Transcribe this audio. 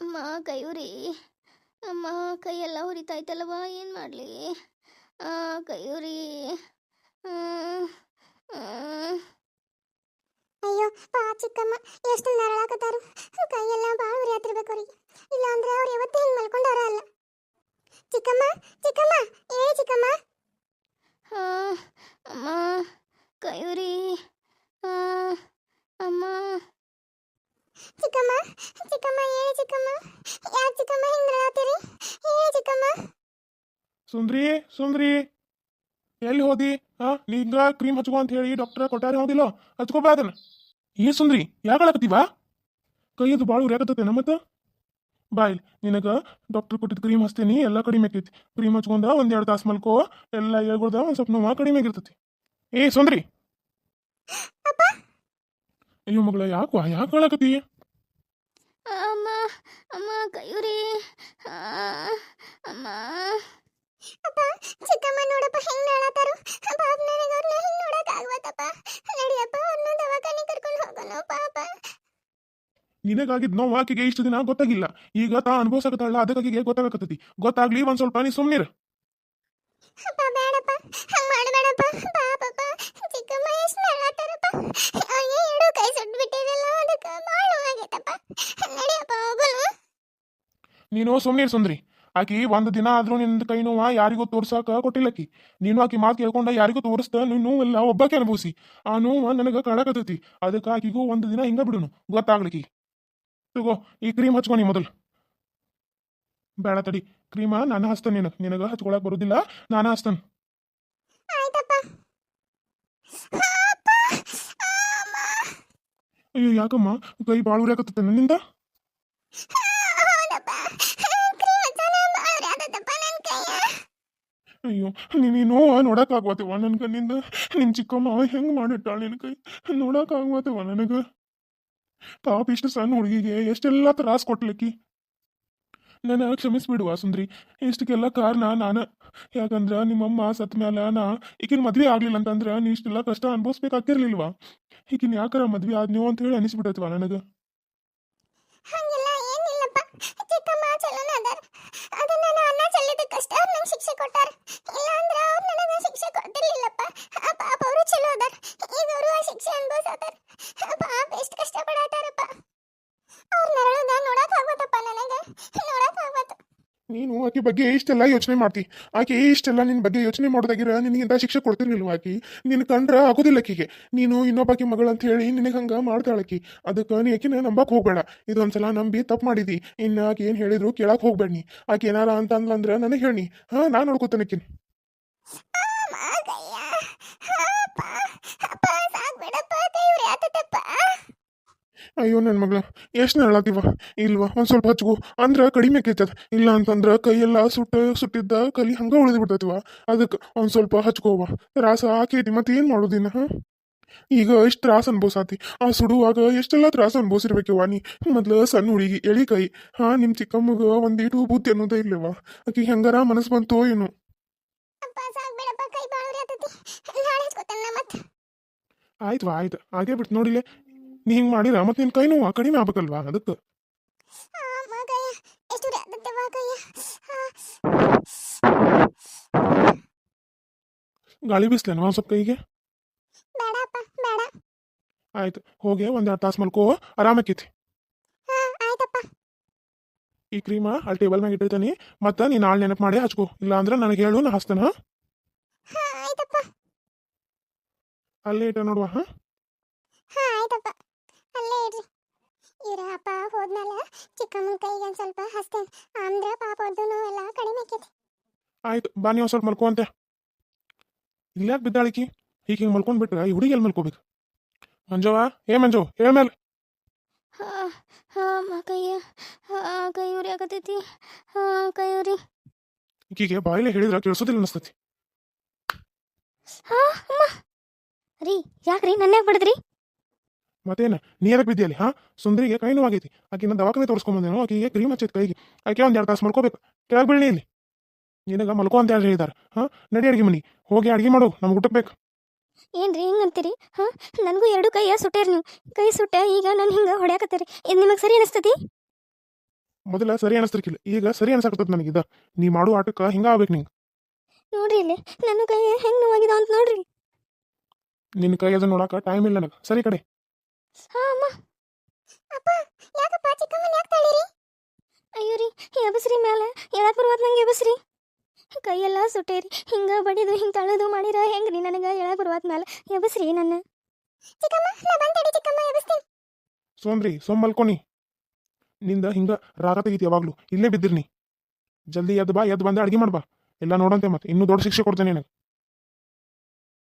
ಅಮ್ಮ ಕೈ ಉರಿ ಅಮ್ಮ ಕೈಯೆಲ್ಲ ಉರಿತಾಯ್ತಲ್ಲವ ಏನು ಮಾಡಲಿ ಕೈ ಉರಿ ಅಯ್ಯೋ ಪಾ ಚಿಕ್ಕಮ್ಮ ಎಷ್ಟು ನರಳಾಕತ್ತಾರು ಕೈಯೆಲ್ಲ ಭಾಳ ಉರಿ ಹತ್ತಿರ್ಬೇಕು ಅವ್ರಿಗೆ ಇಲ್ಲ ಅಂದ್ರೆ ಅವ್ರು ಯಾವತ್ತೂ ಹಿಂಗೆ ಮಲ್ಕೊಂಡಾರ ಅಲ್ಲ ಚಿಕ್ಕಮ್ಮ ಚಿಕ್ಕಮ್ಮ ಏ ಚಿಕ್ಕಮ್ಮ ಅಮ್ಮ ಕೈ ಉರಿ ಅಮ್ಮ ಚಿಕ್ಕಮ್ಮ ಚಿಕ್ಕಮ್ಮ ಏ ಚಿಕ್ಕಮ್ಮ ಯಾಕೆ ಚಿಕ್ಕಮ್ಮ ಹಿಂಗೆ ನರಳಾತೀರಿ ಏ ಚಿಕ್ಕಮ್ಮ ಸುಂದ್ರಿ ಸುಂದ್ರಿ. ಎಲ್ಲಿ ಹೋದಿ? ಹಾ ನೀಗ ಕ್ರೀಮ್ ಹಚ್ಕೊ ಅಂತ ಹೇಳಿ ಡಾಕ್ಟರ್ ಕೊಟ್ಟಾರೆ ಹೋದಿಲ್ಲ? ಹಚ್ಕೋಬಾ ಅದನ್ನ. ಏ ಸುಂದ್ರಿ ಯಾಕಳಕತ್ತೀವ ಕೈಯದು ಭಾಳ ಉರಿಯಾಕತ್ತೇನ ನಮ್ಮತ್ತ ಬಾ ಇಲ್ಲಿ ನಿನಗ ಡಾಕ್ಟರ್ ಕೊಟ್ಟಿದ್ದು ಕ್ರೀಮ್ ಹಚ್ತೀನಿ ಎಲ್ಲ ಕಡಿಮೆ ಆಕೈತಿ. ಕ್ರೀಮ್ ಹಚ್ಕೊಂಡ ಒಂದೆರಡು ಎರಡು ತಾಸು ಮಲ್ಕೋ ಎಲ್ಲ ಹೇಳ್ಕೊಡ್ದ ಒಂದ್ ಸ್ವಲ್ಪ ನೋವು ಕಡಿಮೆ ಆಗಿರ್ತೈತಿ. ಏ ಸುಂದ್ರಿ. ಅಯ್ಯೋ ಮಗಳ ಯಾಕೋ ಯಾಕೆ ಹೇಳಕತ್ತಿ ಅಮ್ಮ ಅಮ್ಮ ಕೈ ನಿನಗಾಗಿದ್ ನೋವು ಆಕೆಗೆ ಇಷ್ಟು ದಿನ ಗೊತ್ತಾಗಿಲ್ಲ. ಈಗ ತಾ ಅನುಭವಿಸಕತ್ತಾಳ ಅದಕ್ಕಾಗಿ ಗೊತ್ತಾಗಕತ್ತೈತಿ? ಗೊತ್ತಾಗ್ಲಿ ಒಂದ್ ಸ್ವಲ್ಪ ನೀ ಸುಮ್ನಿರ. ನೀನು ಸುಮ್ನಿರ್ ಸುಂದ್ರಿ. ಆಕಿ ಒಂದ್ ದಿನ ಆದ್ರೂ ನಿನ್ನ ಕೈ ನೋವ ಯಾರಿಗೂ ತೋರ್ಸಾಕ ಕೊಟ್ಟಿಲ್ಲಕಿ ನೀನು ಆಕಿ ಮಾತು ಕೇಳ್ಕೊಂಡ ಯಾರಿಗೂ ತೋರಿಸ್ತ ನೀನು ಎಲ್ಲ ಒಬ್ಬಾಕೆ ಅನುಭವಿಸಿ. ಆ ನೋವ ನನಗ ಕಾಡಕತ್ತೈತಿ ಅದಕ್ಕೆ ಆಕಿಗೂ ಒಂದ್ ದಿನ ಹಿಂಗ ಬಿಡುನು. ಗೊತ್ತಾಗ್ಲಿಕ್ಕಿ. ತಗೋ ಈ ಕ್ರೀಮ್ ಹಚ್ಕೊ ನೀ ಮೊದಲು. ಬೇಡ ತಡಿ ಕ್ರೀಮ ನಾನು ಹಚ್ತೇನೆ ನೀನು. ನಿನಗೆ ಹಚ್ಕೊಳಕ್ ಬರುದಿಲ್ಲ ನಾನು ಹಚ್ತೇನೆ ಅಯ್ಯೋ ಯಾಕಮ್ಮ? ಕೈ ಭಾಳ ಉರಿಯಾಕತ್ತೈತೆ ನನ್ನಿಂದ? ನನ್ನ ಅಯ್ಯೋ ನೀನು ನೋವ ನೋಡಕ್ಕಾಗ್ವತ್ತವ ನನ್ನ ಕಣ್ಣಿಂದ? ನಿನ್ನ ಚಿಕ್ಕಮ್ಮ ಹೆಂಗ್ ಮಾಡಿಟ್ಟಾಳ ನಿನ್ ಕೈ? ನೋಡಕ್ಕಾಗ್ವತ್ತವ ನನಗ? ಪಾಪ ಇಷ್ಟು ಸಣ್ಣ ಹುಡುಗಿಗೆ ಎಷ್ಟೆಲ್ಲ ತ್ರಾಸ ಕೊಟ್ಲಿಕ್ಕಿ? ನನ್ನ ಕ್ಷಮಿಸ್ಬಿಡುವ ಸುಂದ್ರಿ. ಇಷ್ಟಕ್ಕೆಲ್ಲ ಕಾರಣ ನಾನು. ಯಾಕಂದ್ರ ನಿಮ್ಮಮ್ಮ ಸತ್ ಮೇಲೆ ನಾ ಈಗಿನ ಮದ್ವೆ ಆಗ್ಲಿಲ್ಲ ಅಂತಂದ್ರೆ ನೀ ಇಷ್ಟೆಲ್ಲ ಕಷ್ಟ ಅನ್ಭವಿಸ್ಬೇಕಾಗಿರ್ಲಿಲ್ವಾ ಈಗಿನ ಯಾಕಾರ ಮದ್ವೆ ಆದ್ನೋ ಅಂತ ಹೇಳಿ ಅನಿಸ್ಬಿಡತ್ವ ನನಗ ಹಂಗಿಲ್ಲ ಏನಿಲ್ಲಪ್ಪ ಚಿಕ್ಕಮ್ಮ ಚಲೋನ ಅದಾರ ಅದು ನಾನು ಅನ್ನ ಚೆಲ್ಲಿದ್ದಕ್ಕಷ್ಟ ಅವ್ರು ನಂಗೆ ಶಿಕ್ಷೆ ಕೊಟ್ಟಾರ ಇಲ್ಲ ಅಂದ್ರೆ ಅವ್ರು ನನಗೆ ಶಿಕ್ಷೆ ಕೊಟ್ಟಿರ್ಲಿಲ್ಲಪ್ಪ ಆ ಪಾಪ ಅವರು ಚಲೋ ಅದಾರ ಈಗ ಅವರು ಆ ಶಿಕ್ಷೆ ಅನ್ಭವಿಸತ್ತಾರ ಪಾಪ ಎಷ್ಟು ಕಷ್ಟಪಡತ್ತಾರಪ್ಪ ಅವ್ರು ನರಳುದ ನೋಡಕ್ ಆಗ್ಬೋದಪ್ಪ ನನಗೆ ನೋಡಕ್ ಆಗ್ಬೋದು ನೀನು ಆಕೆ ಬಗ್ಗೆ ಇಷ್ಟೆಲ್ಲ ಯೋಚನೆ ಮಾಡ್ತಿ. ಆಕೆ ಇಷ್ಟೆಲ್ಲ ನಿನ್ನ ಬಗ್ಗೆ ಯೋಚನೆ ಮಾಡೋದಾಗಿರ ನಿನಗಿಂತ ಶಿಕ್ಷೆ ಕೊಡ್ತಿರ್ಲಿಲ್ವ ಆಕಿ? ನಿನ್ನ ಕಂಡ್ರ ಆಗೋದಿಲ್ಲ ಆಕಿಗೆ. ನೀನು ಇನ್ನೊಬ್ಬಾಕಿ ಮಗಳು ಅಂತ ಹೇಳಿ ನಿನಗೆ ಹಂಗ ಮಾಡ್ತಾಳಕಿ ಅದಕ್ಕೆ ನೀ ಆಕಿನ ನಂಬಕ್ಕೆ ಹೋಗ್ಬೇಡ. ಇದೊಂದ್ಸಲ ನಂಬಿ ತಪ್ಪು ಮಾಡಿದಿ. ಇನ್ನು ಆಕೆ ಏನು ಹೇಳಿದ್ರು ಕೇಳಕ್ಕೆ ಹೋಗ್ಬೇಡಿ ಆಕೆ ಏನಾರ ಅಂತ ಅಂದ್ಲಂದ್ರ ನನಗೆ ಹೇಳಿ ಹಾಂ, ನಾನು ನೋಡ್ಕೊತಾನೆ ಆಕಿನ ಅಮ್ಮ ಕೈಯ ಅಪ್ಪ ಅಪ್ಪ ಸಾಕ್ಬಿಡಪ್ಪ ಕೈ ಉರಿ ಆತತಪ್ಪ ಅಯ್ಯೋ ನನ್ನ ಮಗಳ ಎಷ್ಟು ನಳ್ಳಾತಿವ ಇಲ್ವಾ? ಒಂದು ಸ್ವಲ್ಪ ಹಚ್ಚಗು ಅಂದ್ರೆ ಕಡಿಮೆ ಆಕೈತದ ಇಲ್ಲ ಅಂತಂದ್ರೆ ಕೈಯೆಲ್ಲ ಸುಟ್ಟ ಸುಟ್ಟಿದ್ದ ಕಲಿ ಹಂಗೆ ಉಳಿದು ಬಿಡ್ತೈತಿವ. ಅದಕ್ಕೆ ಒಂದು ಸ್ವಲ್ಪ ಹಚ್ಕೋವ. ರಾಸ ಆಕೈತಿ ಮತ್ತೆ ಏನು ಮಾಡೋದಿನ ಹಾ? ಈಗ ಎಷ್ಟು ತ್ರಾಸ ಅನ್ಭವಿಸಾತಿ. ಆ ಸುಡುವಾಗ ಎಷ್ಟೆಲ್ಲ ತ್ರಾಸ ಅನ್ಭವಿಸಿರ್ಬೇಕವ್ವ ನೀ? ಮೊದ್ಲು ಸಣ್ಣ ಹುಡುಗಿ ಎಳಿ ಕೈ. ಹಾ ನಿಮ್ ಚಿಕ್ಕಮ್ಮಗ ಒಂದೀಟು ಬುದ್ಧಿ ಅನ್ನೋದೇ ಇಲ್ಲವ ಆಕೆ ಹೆಂಗಾರ ಮನಸ್ಸು ಬಂತೋ ಏನು. ಆಯ್ತು ಆಯ್ತು. ಆಗೇ ಬಿಟ್ಟು ನೋಡಿಲೆ. ನೀ ಹಿಂಗ್ ಮಾಡಿರ ಮತ್ತೆ ನಿನ್ ಕೈ ನೋವು ಕಡಿಮೆ ಆಗ್ಬೇಕಲ್ವಾ ಅದಕ್ಕೆ? ಗಾಳಿ ಬಿಸ್ಲೇನು ಒಂದ್ ಸ್ವಲ್ಪ ಕೈಗೆ ಆಯ್ತು ಹೋಗಿ ಒಂದೆರಡು ತಾಸು ಮಲ್ಕೋ ಆರಾಮಾಕೈತಿ ಈ ಕ್ರೀಮ ಅಲ್ಲಿ ಟೇಬಲ್ ಮ್ಯಾಗ ಇಟ್ಟಿರ್ತೀನಿ. ಮತ್ತೆ ನೀನು ನಾಳೆ ನೆನಪು ಮಾಡಿ ಹಚ್ಕೋ. ಇಲ್ಲ ಅಂದ್ರೆ ನನಗೆ ಹೇಳು ನಾ ಹಚ್ತೇನೆ? ಹಾ? ಹಾ ಆಯ್ತಪ್ಪ. ಅಲ್ಲೇ ಇಟ್ಟ ನೋಡುವ ಹಾಂ? ಹಾ ಆಯ್ತಪ್ಪ. ಅಲ್ಲೇ ಇಡ್ರಿ ಇವ್ರ ಅಪ್ಪ ಹೋದ್ಮೇಲೆ ಚಿಕ್ಕಮ್ಮನ ಕೈಗೆ ಒಂದು ಸ್ವಲ್ಪ ಹಸ್ತೇನೆ ಅಂದ್ರೆ ಪಾಪ ಅವ್ರದ್ದು ನೋವೆಲ್ಲ ಕಡಿಮೆ ಆಕೈತಿ. ಆಯ್ತು ಬಾ ನೀವು ಸ್ವಲ್ಪ ಮಲ್ಕೋ ಅಂತೆ ಇಲ್ಲಾಕ್ ಬಿದ್ದಾಳಿಕಿ ಹೀಗೆ ಹಿಂಗೆ ಮಲ್ಕೊಂಡ್ಬಿಟ್ರೆ ಈ ಹುಡುಗಿ ಎಲ್ಲಿ ಮಲ್ಕೋಬೇಕು? ಮಂಜವ್ವ ಏ ಮಂಜು ಹೇಳ ಮೇಲೆ. ಹಾ ಹಾ ಕೈಯ ಹಾ ಕೈ ಉರಿ ಆಗತೈತಿ. ಹಾ ಕೈ ಉರಿ ಈಕಿಗೆ ಬಾಯಿಲೆ ಹೇಳಿದ್ರೆ ಕೇಳಿಸೋದಿಲ್ಲ ಅನಿಸ್ತತಿ. ಹಾ ಅಮ್ಮ. ರೀ ಯಾಕ್ರಿ ನನ್ನ ಯಾಕೆ ಬಡದ್ರಿ? ಮತ್ತೇನ? ನೀ ಬಿದ್ದಿಯಲ್ಲಿ ಹಾ? ಸುಂದರಿಗೆ ಕೈ ನೋವಾಗೈತಿ. ಆಕಿನ ದವಾಖಾನೆ ತೋರಿಸ್ಕೊಂಬಂದೇನೋ ಆಕಿಗೆ ಕ್ರೀಮ್ ಹಚ್ಚಿತ್ತು ಕೈಗೆ. ಆಕೆ ಒಂದು ಎರಡು ತಾಸು ಮಲ್ಕೋಬೇಕು. ಕೆಳಗೆ ಬೀಳಿ ಇಲ್ಲಿ. ನಿನಗ ಮಲ್ಕೋ ಅಂತ ಹೇಳಿ ಹೇಳಿದಾರೆ ಹಾ? ನಡಿ ಅಡುಗೆ ಮನಿ ಹೋಗಿ ಅಡುಗೆ ಮಾಡು ನಮ್ಗೆ ಊಟಕ್ಕೆ ಬೇಕು. ಏನ್ರಿ ಹಿಂಗಂತೀರಿ? ಹಾ? ನನಗೂ ಎರಡು ಕೈಯ ಸುಟ್ಟೇರಿ ನೀವು. ಕೈ ಸುಟ್ಟ ಈಗ ನಾನು ಹಿಂಗೆ ಹೊಡ್ಯಾಕತ್ತೀರಿ. ಇದು ನಿಮಗೆ ಸರಿ ಅನಿಸ್ತತಿ? ಮೊದಲ ಸರಿ ಅನಿಸ್ತಿರ್ಕಿಲ್ಲ. ಈಗ ಸರಿ ಅನ್ಸಾಕತ್ತದ ನನಗಿದ ನೀ ಮಾಡೋ ಆಟಕ್ಕೆ ಹಿಂಗ ಆಗ್ಬೇಕು ನಿಂಗೆ. ನೋಡ್ರಿ ಇಲ್ಲಿ ನನ್ನ ಕೈ ಹೆಂಗ್ ನೋವಾಗಿದೆ ಅಂತ ನೋಡ್ರಿ. ನಿನ್ನ ಕೈ ನೋಡಾಕ ಟೈಮ್ ಇಲ್ಲ ನನಗೆ. ಸರಿ ಕಡೆ. ಹಾ ಅಮ್ಮ. ಅಪ್ಪ ಯಾಕಪ್ಪ? ಚಿಕ್ಕಮ್ಮನ ಯಾಕೆ ತಳ್ಳೀರಿ? ಅಯ್ಯೋ ರೀ ಎಬಸ್ರಿ ಮ್ಯಾಲ. ಹೇಳಕ್ ಬರುವಾತ್ ನಂಗೆ ಎಬಸ್ರಿ. ಕೈಯೆಲ್ಲ ಸುಟ್ಟೇರಿ. ಹಿಂಗ ಬಡಿದು ಹಿಂಗ ತಳ್ಳದು ಮಾಡಿರ ಹೆಂಗ್ರಿ ನನಗೆ? ಹೇಳಕ್ ಬರುವಾತ್ ಮ್ಯಾಲ. ಎಬಸ್ರಿ ನನ್ನ. ಚಿಕ್ಕಮ್ಮ ನಾ ಬಂದೆ ಚಿಕ್ಕಮ್ಮ ಎಬ್ಬಿಸ್ತೀನಿ ಸೋಮ್ರಿ ಸೋಮ್ ಮಲ್ಕೊನಿ ನಿಂದ ಹಿಂಗ ರಾಗ ತೆಗಿತಿ ಯಾವಾಗ್ಲೂ. ಇಲ್ಲೇ ಬಿದ್ದಿರ್ನಿ ಜಲ್ದಿ ಎದ್ ಬಾ ಎದ್ದು ಬಂದ ಅಡ್ಗೆ ಮಾಡ್ಬಾ ಎಲ್ಲ ನೋಡಂತೆ ಮತ್ತೆ ಇನ್ನೂ ದೊಡ್ಡ ಶಿಕ್ಷೆ ಕೊಡ್ತೇನೆ ನಿನಗೆ.